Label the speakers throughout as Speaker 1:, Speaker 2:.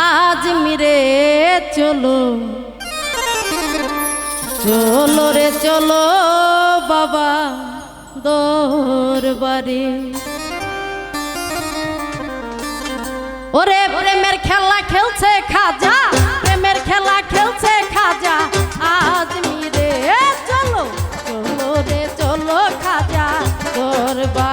Speaker 1: আজ মিরে চলো। চলো রে চলো বাবা দরবারে। ওরে প্রেমের খেলা খেলছে খাজা, প্রেমের খেলা খেলছে খাজা। আজ মিরে চলো চলো রে চলো খাজা দোর দরবার।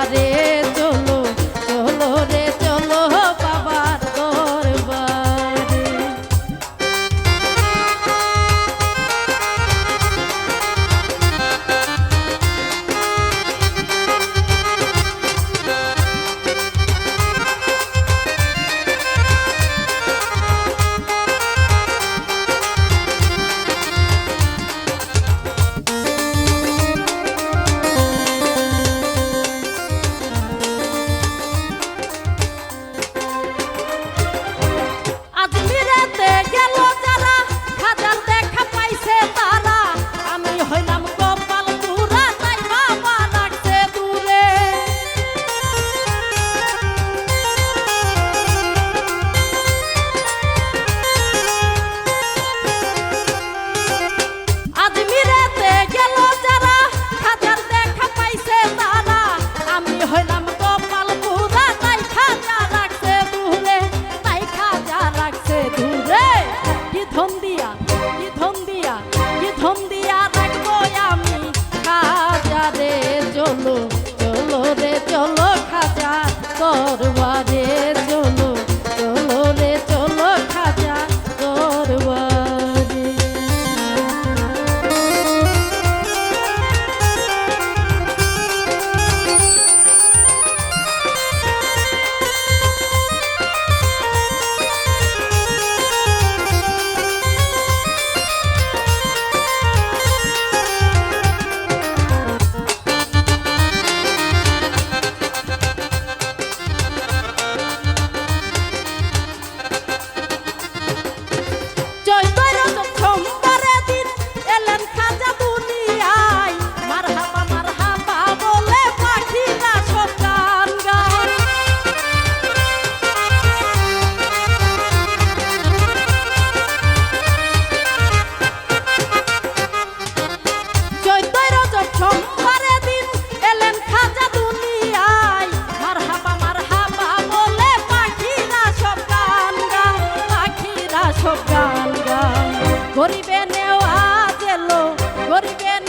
Speaker 1: নেওয়া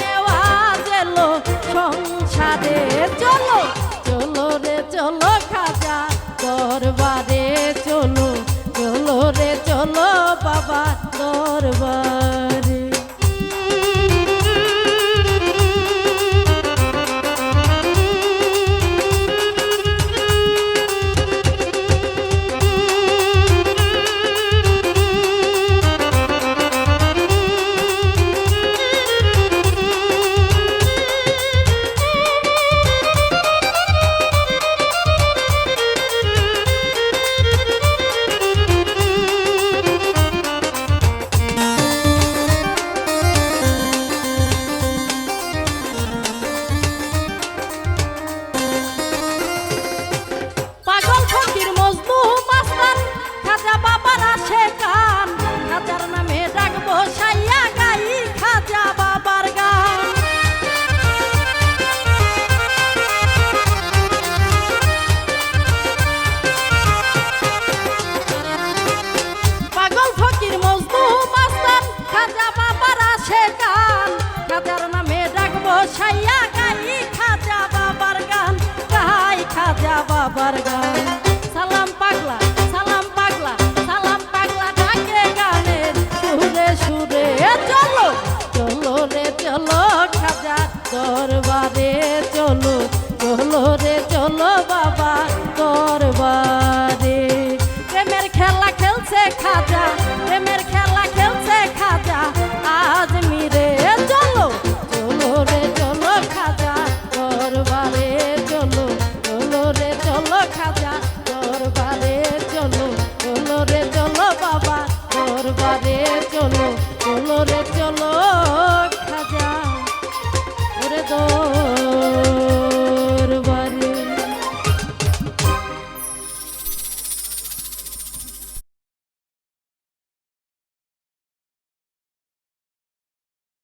Speaker 1: নেওয়া চলো রে চলো দরবারে চলো চলো রে চলো বাবা দরবার। বসাইয়া গাই খাজা বাবার গান গাই খাজা বাবার গান।